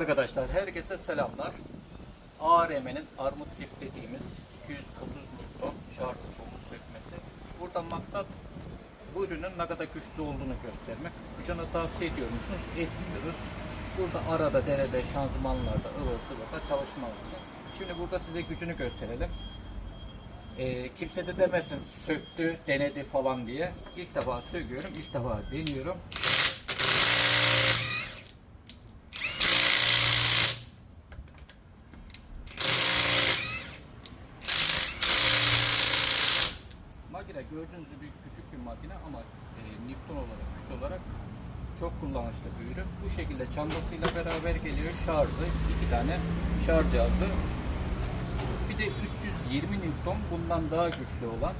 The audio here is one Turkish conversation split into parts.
Arkadaşlar herkese selamlar. ARM'nin armut dip dediğimiz 230 Newton şarjı solu sökmesi. Burada maksat bu ürünün ne kadar güçlü olduğunu göstermek. Gücünü tavsiye ediyor musunuz? Etmiyoruz. Burada arada, derede, şanzımanlarda, ıvır zıvırda çalışmaz. Şimdi burada size gücünü gösterelim. Ee, kimse de demesin söktü, denedi falan diye. İlk defa söküyorum, ilk defa deniyorum. Makine gördüğünüz gibi küçük bir makine ama e, Newton olarak, güç olarak çok kullanışlı bir ürün. Bu şekilde çantasıyla beraber geliyor. Şarjı, iki tane şarj cihazı. Bir de 320 Newton bundan daha güçlü olan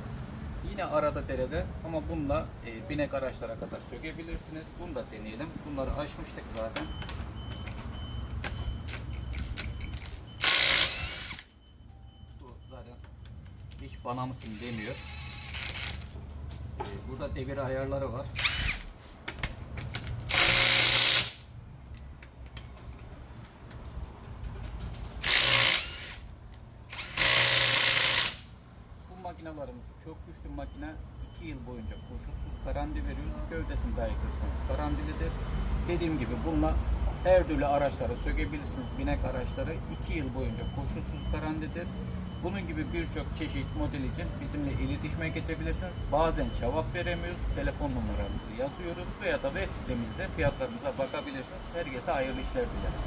yine arada derede ama bununla e, binek araçlara kadar sökebilirsiniz. Bunu da deneyelim. Bunları açmıştık zaten. Bu zaten hiç bana mısın demiyor. Burada devir ayarları var. Bu makinalarımız çok güçlü makine. 2 yıl boyunca koşulsuz garanti veriyoruz. Gövdesini dahi kırsanız. Dediğim gibi bununla her türlü araçları sökebilirsiniz. Binek araçları 2 yıl boyunca koşulsuz garantidir. Bunun gibi birçok çeşit model için bizimle iletişime geçebilirsiniz. Bazen cevap veremiyoruz. Telefon numaramızı yazıyoruz veya da web sitemizde fiyatlarımıza bakabilirsiniz. Herkese hayırlı işler dileriz.